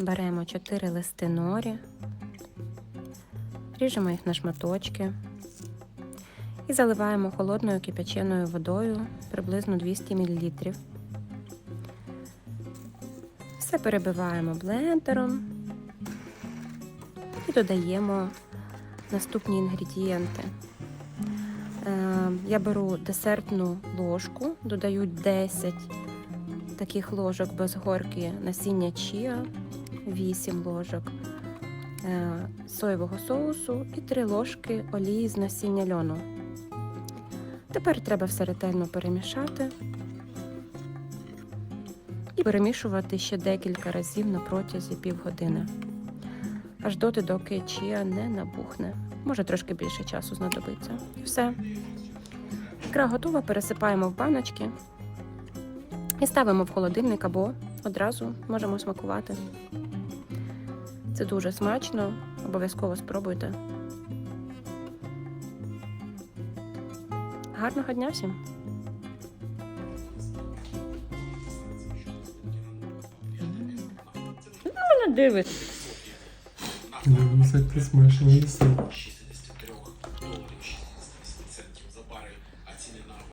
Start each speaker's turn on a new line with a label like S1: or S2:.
S1: Беремо 4 листи норі, ріжемо їх на шматочки і заливаємо холодною кипяченою водою приблизно 200 мл. Все перебиваємо блендером і додаємо наступні інгредієнти. Е, Я беру десертну ложку, додаю 10 таких ложок без горки насіння чіа, 8 ложок е, соєвого соусу і 3 ложки олії з насіння льону. Тепер треба все ретельно перемішати і перемішувати ще декілька разів на протязі півгодини. Аж доти, доки чія не набухне. Може трошки більше часу знадобиться. Все. Ікра готова, пересипаємо в баночки і ставимо в холодильник або одразу можемо смакувати. Це дуже смачно, обов'язково спробуйте. Гарного дня всім! Дивись.
S2: Дивлюся, як ти смачно їси.